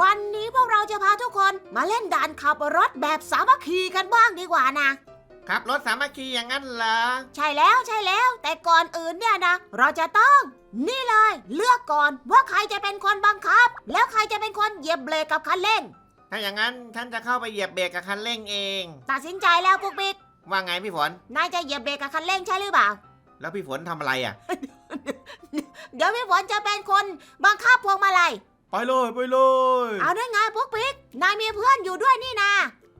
วันนี้พวกเราจะพาทุกคนมาเล่นด่านขับรถแบบสามัคคีกันบ้างดีกว่านะ ขับรถสามัคคีอย่างนั้นเหรอ ใช่แล้วใช่แล้วแต่ก่อนอื่นเนี่ยนะ เราจะต้อง นี่เลย เลือกก่อนว่าใครจะเป็นคนบังคับ แล้วใครจะเป็นคนเหยียบเบรกกับคันเร่ง ถ้าอย่างนั้นฉันจะเข้าไปเหยียบเบรกกับคันเร่งเอง ตัดสินใจแล้วพวกบิ๊กว่าไงพี่ฝน นายจะเหยียบเบรกกับคันเร่งใช่หรือเปล่า แล้วพี่ฝนทำอะไรอะ เดี๋ยวพี่ฝนจะเป็นคนบังคับพวงมาลัย ไปเลยไปเลยเอาได้ไงพวกบิ๊กนายมีเพื่อนอยู่ด้วยนี่นะ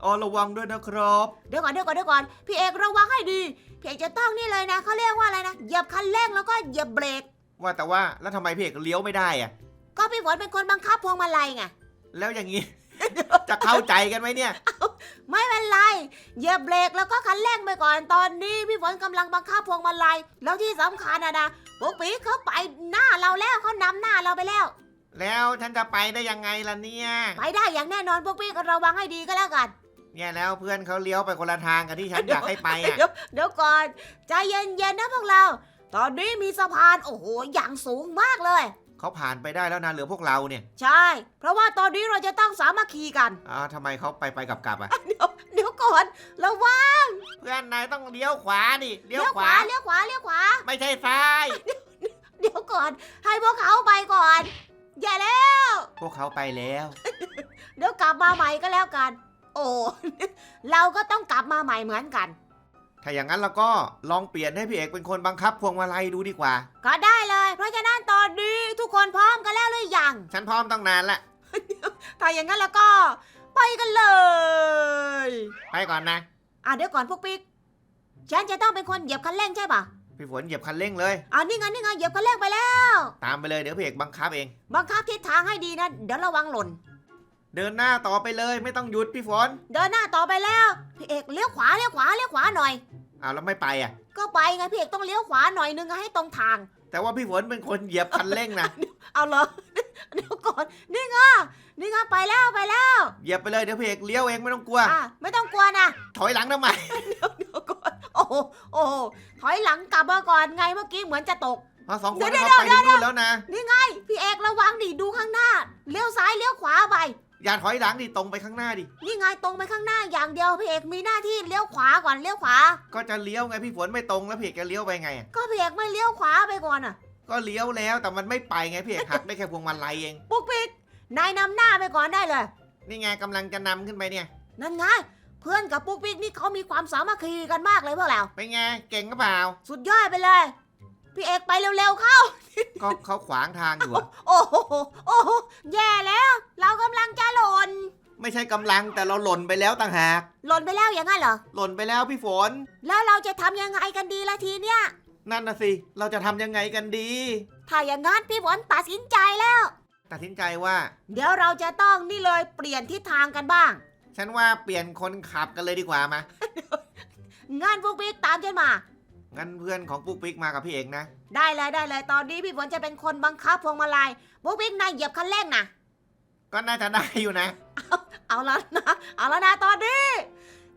อ๋อระวังด้วยนะครับเดี๋ยวก่อนเดี๋ยวก่อนเดี๋ยวก่อนพี่เอกระวังให้ดีพี่เอกจะต้องนี่เลยนะเขาเรียกว่าอะไรนะเหยียบคันเร่งแล้วก็เหยียบเบรกว่าแต่ว่าแล้วทำไมพี่เอกเลี้ยวไม่ได้อะก็พี่ฝนเป็นคนบังคับพวงมาลัยไงแล้วอย่างนี้ จะเข้าใจกันไหมเนี่ย ไม่เป็นไรเหยียบเบรกแล้วก็คันเร่งไปก่อนตอนนี้พี่ฝนกำลังบังคับพวงมาลัยแล้วที่สำคัญนะนะพวกปีกเขาไปหน้าเราแล้วเขานำหน้าเราไปแล้ว แล้วฉันจะไปได้ยังไงล่ะเนี่ย ไปได้อย่างแน่นอนพวกปีกระวังให้ดีก็แล้วกัน เนี่ยแล้วเพื่อนเขาเลี้ยวไปคนละทางกับที่ฉันอยากให้ไปอะ เดี๋ยวเดี๋ยวก่อนใจเย็นๆนะพวกเรา ตอนนี้มีสะพานโอ้โหอย่างสูงมากเลย เขาผ่านไปได้แล้วนะเหลือพวกเราเนี่ยใช่ เพราะว่าตอนนี้เราจะต้องสามัคคีกัน อ้าวทำไมเขาไปไปกลับกลับอะ เดี๋ยวเดี๋ยวก่อนระวังเพื่อนนายต้องเลี้ยวขวาดิเลี้ยวขวา เลี้ยวขวาเลี้ยวขวา ไม่ใช่ซ้าย เดี๋ยวก่อน ให้พวกเขาไปก่อน อย่าแล้ว พวกเขาไปแล้ว เดี๋ยวกลับมาใหม่ก็แล้วกัน โอ้ เราก็ต้องกลับมาใหม่เหมือนกัน ถ้าอย่างนั้นเราก็ลองเปลี่ยนให้พี่เอกเป็นคนบังคับพวงมาลัยดูดีกว่า ก็ได้เลย เพราะฉะนั้นตอนนี้ทุกคนพร้อมกันแล้วหรือยัง ฉันพร้อมตั้งนานละถ้าอย่างนั้นแล้วก็ ไปกันเลย ไปก่อนนะ อะเดี๋ยวก่อนพวกปิ๊ก ฉันจะต้องเป็นคนเหยียบคันเร่งใช่ปะ พี่ฝนเหยียบคันเร่งเลย อะนี่ไงนี่ไงเหยียบคันเร่งไปแล้ว ตามไปเลยเดี๋ยวพี่เอกบังคับเอง บังคับทิศทางให้ดีนะ เดี๋ยวระวังหล่น เดินหน้าต่อไปเลยไม่ต้องหยุดพี่ฝนเดินหน้าต่อไปแล้ว พี่เอกเลี้ยวขวาเลี้ยวขวาเลี้ยวขวาหน่อย อ้าวแล้วไม่ไปอะ ก็ไปไงพี่เอกต้องเลี้ยวขวาหน่อยนึงให้ตรงทาง แต่ว่าพี่ฝนเป็นคนเหยียบคันเร่งนะ เอาเหรอ เดี๋ยวก่อนนี่ไง นี่ไงไปแล้วไปแล้ว เหยียบไปเลยเดี๋ยวพี่เอกเลี้ยวเองไม่ต้องกลัว อะไม่ต้องกลัวนะ ถอยหลังทำไมเดี๋ยวก่อนโอ้โหโอ้โหถอยหลังกลับมาก่อนไงเมื่อกี้เหมือนจะตกเราสองคนเดี๋ยว เขาไปถึงนู่นแล้วนะพี่เอกระวังดิดูข้างหน้า เลี้ยวซ้ายเลี้ยวขวาไป อย่าถอยหลังดิตรงไปข้างหน้าดิ นี่ไงตรงไปข้างหน้าอย่างเดียวพี่เอกมีหน้าที่เลี้ยวขวาก่อนเลี้ยวขวา ก็จะเลี้ยวไงพี่ฝนไม่ตรงแล้วพี่เอกจะเลี้ยวไปไงอะก็พี่เอกไม่เลี้ยวขวาไปก่อนอะ ก็เลี้ยวแล้วแต่มันไม่ไปไงพี่เอกหักได้แค่พวงมาลัยเอง ปุ๊กปิ๊ก นายนำหน้าไปก่อนได้เลย นี่ไงกำลังจะนำขึ้นไปเนี่ย นั่นไงเพื่อนกับปุ๊กปิ๊กนี่เขามีความสามัคคีกันมากเลยพวกเรา เป็นไงเก่งก็เปล่า สุดยอดไปเลย พี่เอกไปเร็วๆเข้า ก็เขาขวางทางอยู่อะโอ้โหโอ้โหแย่แล้ว เรากำลังจะหล่น ไม่ใช่กำลังแต่เราหล่นไปแล้วต่างหาก หล่นไปแล้วอย่างนั้นเหรอ หล่นไปแล้วพี่ฝน แล้วเราจะทำยังไงกันดีละทีเนี้ยนั่นนะสิ เราจะทำยังไงกันดี ถ้าอย่างนั้นพี่ฝนตัดสินใจแล้ว ตัดสินใจว่า เดี๋ยวเราจะต้องนี่เลยเปลี่ยนทิศทางกันบ้าง ฉันว่าเปลี่ยนคนขับกันเลยดีกว่ามา งานพวกปิ๊กตามฉันมา งั้นเพื่อนของปุ๊กปิ๊กมากับพี่เอกนะ ได้เลยได้เลยตอนนี้พี่ฝนจะเป็นคนบังคับพวงมาลัยพวกปิ๊กนายเหยียบคันเร่งนะก็น่าจะได้อยู่นะ เอาแล้วนะเอาแล้วนะตอนนี้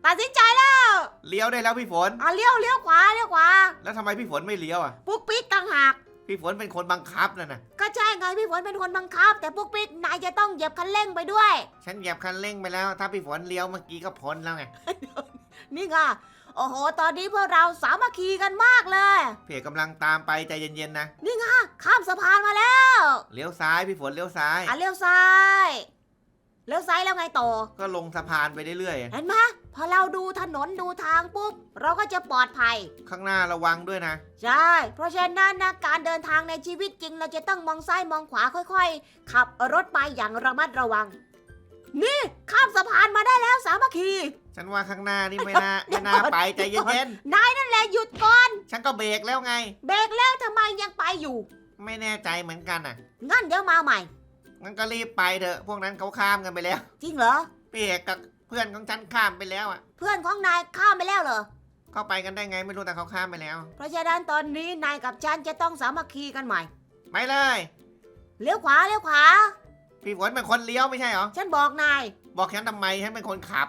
ตัดสินใจแล้วเลี้ยวได้แล้วพี่ฝนเอาเลี้ยวเลี้ยวขวาเลี้ยวขวา แล้วทำไมพี่ฝนไม่เลี้ยวอะ ปุ๊กปิ๊กต่างหาก พี่ฝนเป็นคนบังคับนะนะก็ใช่ไงพี่ฝนเป็นคนบังคับ แต่ปุ๊กปิ๊กนายจะต้องเหยียบคันเร่งไปด้วย ฉันเหยียบคันเร่งไปแล้ว ถ้าพี่ฝนเลี้ยวเมื่อกี้ก็พ้นแล้วไง นี่ไงโอ้โห ตอนนี้พวกเราสามัคคีกันมากเลยพี่เอกกำลังตามไปใจเย็นๆนะ นี่ไงข้ามสะพานมาแล้ว เลี้ยวซ้ายพี่ฝนเลี้ยวซ้าย อะเลี้ยวซ้าย เลี้ยวซ้ายแล้วไงต่อก็ลงสะพานไปเรื่อยเห็นไหมพอเราดูถนนดูทางปุ๊บ เราก็จะปลอดภัย ๆ ข้างหน้าระวังด้วยนะ ใช่ เพราะฉะนั้นนะการเดินทางในชีวิตจริง เราจะต้องมองซ้ายมองขวาค่อยๆ ขับรถไปอย่างระมัดระวัง นี่ข้ามสะพานมาได้แล้วสามัคคี ฉันว่าข้างหน้านี่ไม่น่าเดี๋ไม่ยวก่น่าอนไปใจเย็นนายนั่นแหละหยุดก่อนๆ ฉันก็เบรกแล้วไง เบรกแล้วทำไมยังไปอยู่ ไม่แน่ใจเหมือนกันอะ งั้นเดี๋ยวมาใหม่ งั้นก็รีบไปเถอะพวกนั้นเขาข้ามกันไปแล้วจริงเหรอ พี่เอกกับเพื่อนของฉันข้ามไปแล้วอะ เพื่อนของนายข้ามไปแล้วเหรอ เข้าไปกันได้ไงไม่รู้แต่เขาข้ามไปแล้ว เพราะฉะนั้นตอนนี้นายกับฉันจะต้องสามัคคีกันใหม่ไปเลย เลี้ยวขวาเลี้ยวขวา พี่ฝนเป็นคนเลี้ยวไม่ใช่เหรอ ฉันบอกนาย บอกฉันทำไมฉันเป็นคนขับ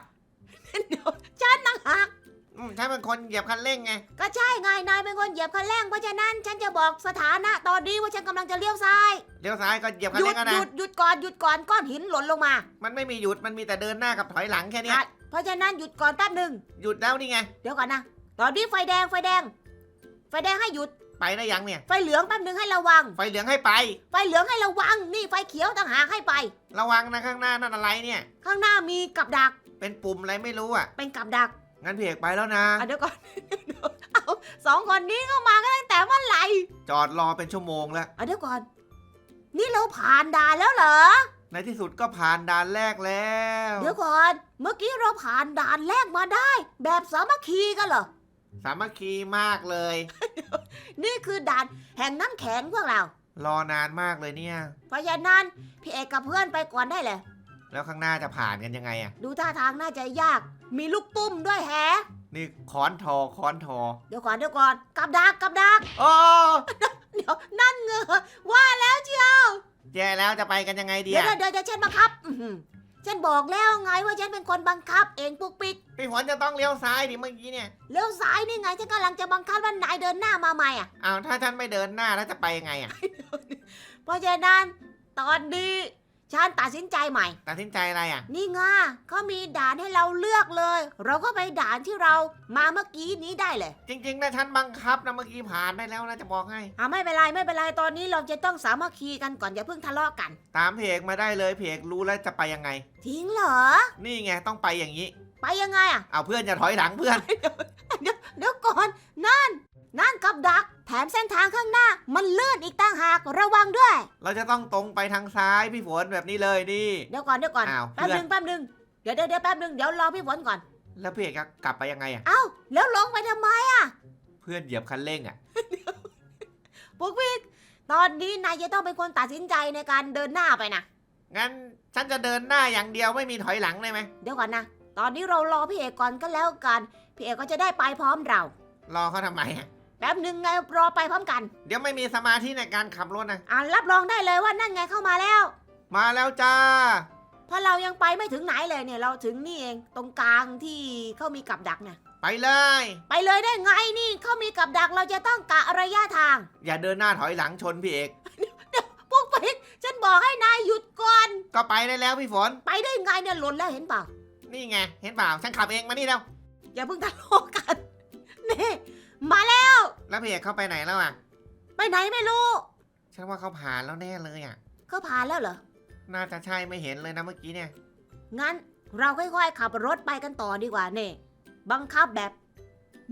ฉันต่างหาก อืมฉันเป็นคนเหยียบคันเร่งไง ก็ใช่ไงนายเป็นคนเหยียบคันเร่งเพราะฉะนั้นฉันจะบอกสถานะตอนนี้ว่าฉันกำลังจะเลี้ยวซ้ายเลี้ยวซ้ายก็เหยียบคัหนยุเร่ดงแล้วหนะ ยุดหยุดก่อนหยุดก่อนก้อนหินหล่นลงมามันไม่มีหยุด มันมีแต่เดินหน้ากับถอยหลังแค่เนี้ยอะเพราะฉะนั้นหยุดก่อนแป๊บหนึ่งหยุดแล้วนี่ไง เดี๋ยวก่อนนะตอนนี้ไฟแดงไฟแดง ไฟแดงให้หยุดไปได้ยังเนี่ย ไฟเหลืองแป๊บหนึ่งให้ระวัง ไฟเหลืองให้ไป ไฟเหลืองให้ระวังนี่ไฟเขียวต่างหากให้ไป ระวังนะข้างหน้านั่นอะไรเนี่ย ข้างหน้ามีกับดักเป็นปุ่มอะไรไม่รู้อะเป็นกับดัก งั้นพี่เอกไปแล้วนะ อะเดี๋ยวก่อน เอาสองคนนี้เข้ามากันตั้งแต่เมื่อไหร่จอดรอเป็นชั่วโมงแล้ว อะเดี๋ยวก่อน นี่เราผ่านด่านแล้วเหรอ ในที่สุดก็ผ่านด่านแรกแล้วเดี๋ยวก่อน เมื่อกี้เราผ่านด่านแรกมาได้ แบบสามัคคีกันเหรอ สามัคคีมากเลย นี่คือด่านแห่งน้ำแข็งพวกเรา รอนานมากเลยเนี่ย เพราะฉะนั้นพี่เอกกับเพื่อนไปก่อนได้เลย แล้วข้างหน้าจะผ่านกันยังไงอะดูท่าทางน่าจะยาก มีลูกตุ้มด้วยแฮะนี่ค้อนทอค้อนทอเดี๋ยวก่อนเดี๋ยวก่อนกับดักกับดักโอ้เดี๋ยวนั่นเงอว่าแล้วเชียวแย่แล้วจะไปกันยังไงดีเดี๋ยวอะเดี๋ยวเดี๋ยวฉันบังคับอื้อหือฉันบอกแล้วไงว่าฉันเป็นคนบังคับเองปุ๊กปิ๊กพี่ฝนจะต้องเลี้ยวซ้ายดิเมื่อกี้เนี่ยเลี้ยวซ้ายนี่ไงฉันกำลังจะบังคับว่านายเดินหน้ามาใหม่อะ อ้าวถ้าฉันไม่เดินหน้าแล้วจะไปยังไงอะเพราะฉะนั้นตอนนี้ ฉันตัดสินใจใหม่ ตัดสินใจอะไรอะ นี่ไงเขามีด่านให้เราเลือกเลย เราก็ไปด่านที่เรามาเมื่อกี้นี้ได้เลยจริงๆนะฉันบังคับนะเมื่อกี้ผ่านได้แล้วนะจะบอกให้ อะไม่เป็นไรไม่เป็นไรตอนนี้เราจะต้องสามัคคีกันก่อนอย่าเพิ่งทะเลาะกัน ตามเพจมาได้เลยเพจรู้แล้วจะไปยังไงจริงเหรอ นี่ไงต้องไปอย่างนี้ ไปยังไงอะ เอาเพื่อนอย่าถอยหลังเพื่อน เดี๋ยวเดี๋ยวก่อนนั่น นั่นกับดัก แถ มเส้นทางข้างหน้า มันลื่นอีกต่างหากระวังด้วย เราจะต้องตรงไปทางซ้ายพี่ฝนแบบนี้เลยนี่ เดี๋ยวก่อนเดี๋ยวก่อนอ้าวแป๊บเพื่หอน นึ่งแป๊บหนึ่งเดี๋ยวเดี๋ยวเดี๋ยวแป๊บหนึ่งเดี๋ยวรอพี่ฝนก่อน แล้วเพจก็กลับไปยังไงอะ เอ้าแล้วลงไปทำไมเพื่อนเหยียบคันเร่งอะ ปุ๊กปิ๊กตอนนี้นายจะต้องเป็นคนตัดสินใจในการเดินหน้าไปนะงั้นฉันจะเดินหน้าอย่างเดียวไม่มีถอยหลังได้ไหมเดี๋ยวก่อนนะ ตอนนี้เรารอพี่เอกก่อนก็แล้วกันพี่เอกก็จะได้ไปพร้อมเรา รอเขาทำไมอะ แป๊บหนึ่งไงรอไปพร้อมกันเดี๋ยวไม่มีสมาธิในการขับรถนะ อ่ารับรองได้เลยว่านั่นไงเข้ามาแล้ว มาแล้วจ้า เพราะเรายังไปไม่ถึงไหนเลยเนี่ยเราถึงนี่เองตรงกลางที่เขามีกับดักเนี่ยไปเลย ไปเลยได้ไงนี่เขามีกับดักเราจะต้องกะระยะทาง อย่าเดินหน้าถอยหลังชนพี่เอกปุ๊กปิ๊กฉันบอกให้นายหยุดก่อน ก็ไปได้แล้วพี่ฝน ไปได้ไงเนี่ยหล่นแล้วเห็นเปล่านี่ไง เห็นเปล่าฉันขับเองมานี่แล้วอย่าเพิ่งทะเลาะกันนี่ มาแล้ว แล้วพี่เอกเข้าไปไหนแล้วอะ ไปไหนไม่รู้ ฉันว่าเขาผ่านแล้วแน่เลยอะ เขาผ่านแล้วเหรอ น่าจะใช่ไม่เห็นเลยนะเมื่อกี้เนี่ย งั้นเราค่อยๆขับรถไปกันต่อดีกว่าเน่บังคับแบบ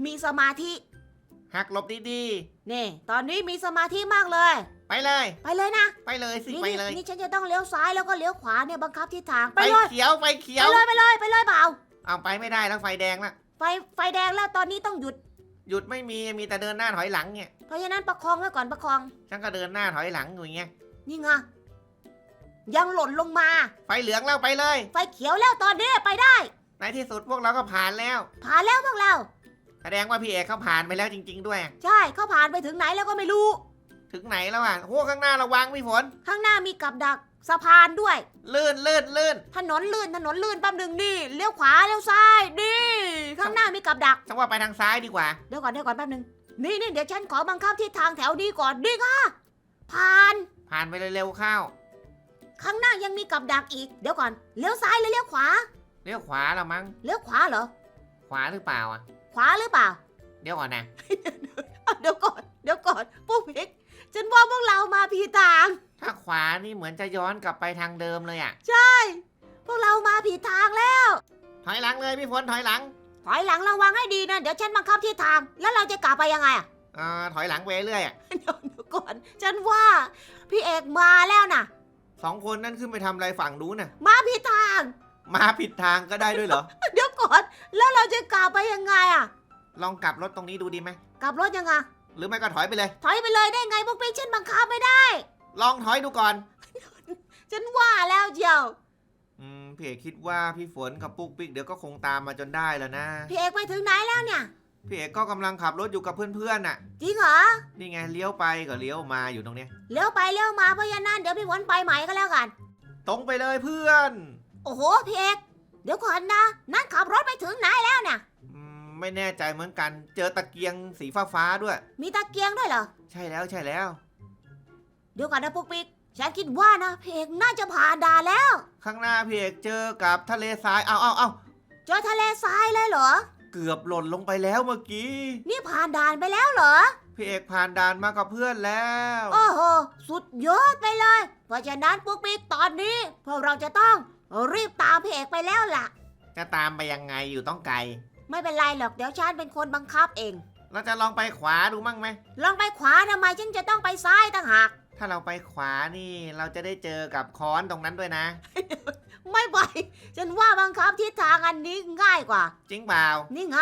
มีสมาธิ หักหลบดีเน่ตอนนี้มีสมาธิมากเลย ๆ ไปเลย ไปเลยนะ ไปเลยสิ นี่ไปเลย นี่ฉันจะต้องเลี้ยวซ้ายแล้วก็เลี้ยวขวาเนี่ยบังคับทิศทางไปไปเลย เขียว ไปเขีไปยว เลยไปเลยไปเลยเปล่าเอาไปไม่ได้แล้วไฟแดงละไฟไฟแดงแล้วตอนนี้ต้องหยุด หยุดไม่มีมีแต่เดินหน้าถอยหลังเนี่ยเพราะฉะนั้นประคองไว้ก่อนประคอง ฉันก็เดินหน้าถอยหลังอยู่อย่างเงี้ยนี่ไงยังหล่นลงมา ไฟเหลืองแล้วไปเลย ไฟเขียวแล้วตอนนี้ไปได้ ในที่สุดพวกเราก็ผ่านแล้วผ่านแล้วพวกเรา แสดงว่าพี่เอกเขาผ่านไปแล้วจริง ๆ ด้วย ใช่เขาผ่านไปถึงไหนแล้วก็ไม่รู้ ถึงไหนแล้วอะโอ้ข้างหน้าระวังพี่ฝนข้างหน้ามีกับดัก สะพานด้วย ลื่นลื่นลื่นถนนลื่นถนนลื่นแป๊บหนึ่งนี่เลี้ยวขวาเลี้ยวซ้ายนี่ข้างหน้ามีกับดักฉันว่าไปทางซ้ายดีกว่า เดี๋ยวก่อนเดี๋ยวก่อนแป๊บหนึ่งนี่นี่เดี๋ยวฉันขอบังคับที่ทางแถวนี้ก่อนดีค่ะ ผ่าน ผ่านไปเร็วๆเข้า ข้างหน้ายังมีกับดักอีก เดี๋ยวก่อนเลี้ยวซ้ายหรือเลี้ยวขวา เลี้ยวขวาละมั้ง เลี้ยวขวาเหรอ ขวาหรือเปล่าอะ ขวาหรือเปล่า เดี๋ยวก่อนนะอะเดี๋ยวก่อน เดี๋ยวก่อนปุ๊กพิกฉันว่าพวกเรามาผิดทาง ถ้าขวานี่เหมือนจะย้อนกลับไปทางเดิมเลยอะพวกเรามาผิดทางแล้ว ถอยหลังเลยพี่ฝนถอยหลังถอยหลังระวังให้ดีนะเดี๋ยวฉันบังคับที่ทาง แล้วเราจะกลับไปยังไงอะอ่าถอยหลังไปเรื่อยอะเดี๋ยวเดี๋ยวก่อน ฉันว่า พี่เอกมาแล้วนะสองคนนั่นขึ้นไปทำอะไรฝั่งนู้นน่ะ มาผิดทาง มาผิดทางก็ได้ด้วยเหรอ เดี๋ยวก่อน แล้วเราจะกลับไปยังไงอะลองกลับรถตรงนี้ดูดีไหม กลับรถยังไง หรือไม่ก็ถอยไปเลย ถอยไปเลยได้ไงพวกพี่ฉันบังคับไม่ได้ ลองถอยดูก่อน ฉันว่าแล้วเจียว อืมพี่เอกคิดว่าพี่ฝนกับปุ๊กปิ๊กเดี๋ยวก็คงตามมาจนได้แล้วนะ พี่เอกไปถึงไหนแล้วเนี่ย พี่เอกก็กำลังขับรถอยู่กับเพื่อนๆน่ะ จริงเหรอ นี่ไงเลี้ยวไปกับเลี้ยวมาอยู่ตรงเนี้ย เลี้ยวไปเลี้ยวมาเพราะฉะนั้นเดี๋ยวพี่ฝนไปใหม่ก็แล้วกัน ตรงไปเลยเพื่อน โอ้โห พี่เอกเดี๋ยวก่อนนะ นั่นขับรถไปถึงไหนแล้วเนี่ย อืมไม่แน่ใจเหมือนกัน เจอตะเกียงสีฟ้าฟ้าๆด้วย มีตะเกียงด้วยเหรอ ใช่แล้วใช่แล้ว เดี๋ยวก่อนนะปุ๊กปิ๊กฉันคิดว่านะเพกน่าจะผ่านด่านแล้ว ข้างหน้าพี่เอกเจอกับทะเลทราย เอาเอาเอาเจอทะเลทรายเลยเหรอ เกือบหล่นลงไปแล้วเมื่อกี้ นี่ผ่านด่านไปแล้วเหรอ พี่เอกผ่านด่านมากับเพื่อนแล้ว โอ้โห สุดยอดไปเลย เพราะฉะนั้นปุ๊กปิ๊กตอนนี้พวกเราจะต้องรีบตามเพกไปแล้วล่ะ จะตามไปยังไงอยู่ต้องไกล ไม่เป็นไรหรอกเดี๋ยวฉันเป็นคนบังคับเอง เราจะลองไปขวาดูมั่งไหม ลองไปขวาทำไมฉันจะต้องไปซ้ายต่างหาก ถ้าเราไปขวานี่เราจะได้เจอกับค้อนตรงนั้นด้วยนะ ไม่ไปฉันว่าบังคับทิศทางอันนี้ง่ายกว่า จริงเปล่านี่ไง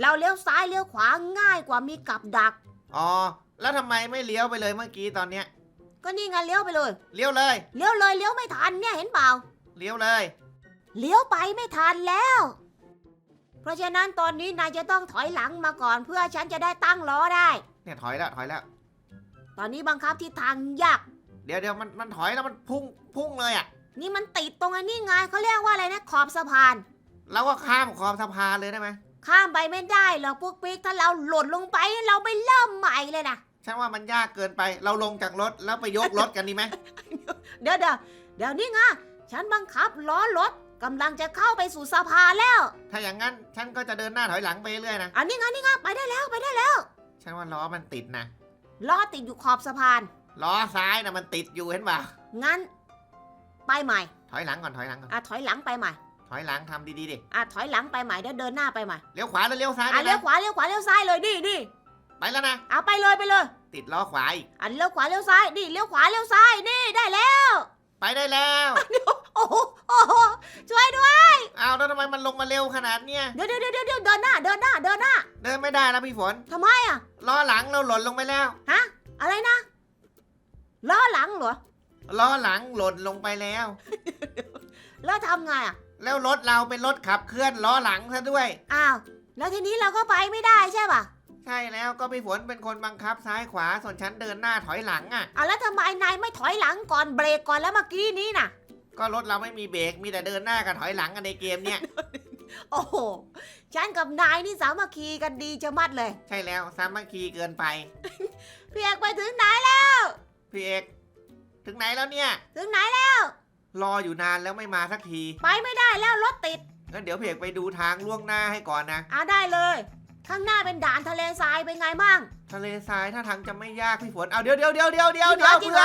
เราเลี้ยวซ้ายเลี้ยวขวาง่ายกว่ามีกับดัก อ๋อ แล้วทำไมไม่เลี้ยวไปเลยเมื่อกี้ตอนเนี้ย ก็นี่ไงเลี้ยวไปเลย เลี้ยวเลย เลี้ยวเลยเลี้ยวไม่ทันเนี่ยเห็นเปล่า เลี้ยวเลย เลี้ยวไปไม่ทันแล้ว เพราะฉะนั้นตอนนี้นายจะต้องถอยหลังมาก่อนเพื่อฉันจะได้ตั้งล้อได้ เนี่ยถอยแล้วถอยแล้ว ตอนนี้บังคับทิศทางยาก เดี๋ยวเดี๋ยวมันมันถอยแล้วมันพุ่งพุ่งเลยอะ นี่มันติดตรงอันนี้ไงเขาเรียกว่าอะไรนะขอบสะพาน เราก็ข้ามขอบสะพานเลยได้ไหมข้ามไปไม่ได้หรอกพวกปิ๊กถ้าเราหล่นลงไปเราไปเริ่มใหม่เลยนะฉันว่ามันยากเกินไป เราลงจากรถแล้วไปยกรถกันดีไหม เดี๋ยวเดี๋ยวเดี๋ยวนี่ไงฉันบังคับล้อรถกำลังจะเข้าไปสู่สะพานแล้ว ถ้าอย่างนั้นฉันก็จะเดินหน้าถอยหลังไปเรื่อยนะ อันนี้ไงนี่ไงไปได้แล้วไปได้แล้ว ฉันว่าล้อมันติดนะ ล้อติดอยู่ขอบสะพาน ล้อซ้ายนะมันติดอยู่เห็นเปล่างั้น ไปใหม่ ถอยหลังก่อนถอยหลังก่อนอะถอยหลังไปใหม่ ถอยหลังทำดีๆดิอะถอยหลังไปใหม่เดี๋ยวเดินหน้าไปใหม่เลี้ยวขวาแล้วเลี้ยวซ้ายอะนะเลี้ยวขวาเลี้ยวขวาเลี้ยวซ้ายเลยดิดิไปแล้วนะเอาไปเลยไปเลยติดล้อขวาอีกอันเลี้ยวขวาเลี้ยวซ้ายดิเลี้ยวขวาเลี้ยวซ้ายนี่ได้แล้ว ไปได้แล้ว โอ้โหโอ้โหช่วยด้วยอ้าวแล้วทำไมมันลงมาเร็วขนาดเนี้ยเดี๋ยวเดี๋ยวเดี๋ยวเดี๋ยวเดินหน้า เดินหน้า เดินหน้าเดินไม่ได้แล้วพี่ฝนทำไมอะ ล้อหลังเราหล่นลงไปแล้วฮะ อะไรนะ ล้อหลังเหรอ ล้อหลังหล่นลงไปแล้ว แล้วทำไงอะ แล้วรถเราเป็นรถขับเคลื่อนล้อหลังซะด้วย อ้าว แล้วทีนี้เราก็ไปไม่ได้ใช่ป่ะใช่แล้วก็พี่ฝนเป็นคนบังคับซ้ายขวาส่วนฉันเดินหน้าถอยหลังอะอะแล้วทำไมนายไม่ถอยหลังก่อนเบรกก่อนแล้วเมื่อกี้นี้น่ะ ก็รถเราไม่มีเบรกมีแต่เดินหน้ากับถอยหลังกันในเกมเนี่ย โอ้โห ฉันกับนายนี่สามัคคีกันดีจะมัดเลย ใช่แล้วสามัคคีเกินไป พี่เอกไปถึงไหนแล้ว พี่เอกถึงไหนแล้วเนี่ย ถึงไหนแล้ว รออยู่นานแล้วไม่มาสักทีไปไม่ได้แล้วรถติดงั้นเดี๋ยวพี่เอกไปดูทางล่วงหน้าให้ก่อนนะ อะได้เลย ข้างหน้าเป็นด่านทะเลทรายเป็นไงมั่งทะเลทรายถ้าทางจะไม่ยากพี่ฝนเอาเดี๋ยวเดี๋ยวเดี๋ยวเดี๋ยวเดี๋ยวจริงเหรเดี๋อยวจริงเหร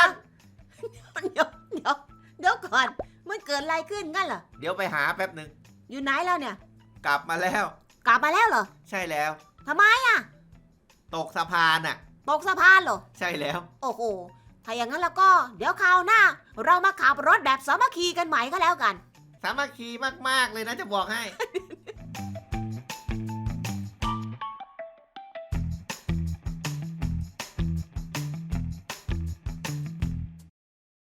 เพื่ออน เดี๋ยวเดี๋ยว เดี๋ยวก่อน มันเกิดอะไรขึ้นงั้นเหรอ เดี๋ยวไปหาแป๊บหนึ่งอยู่ไหนแล้วเนี่ย กลับมาแล้ว กลับมาแล้วเหรอ ใช่แล้วทำไมอะตกสะพานอะ ตกสะพานเหรอ ใช่แล้ว โอ้โห ถ้าอย่างนั้นแล้วก็ เดี๋ยวคราวหน้า เรามาขับรถแบบสามัคคีกันใหม่ก็แล้วกัน สามัคคีมากๆเลยนะจะบอกให้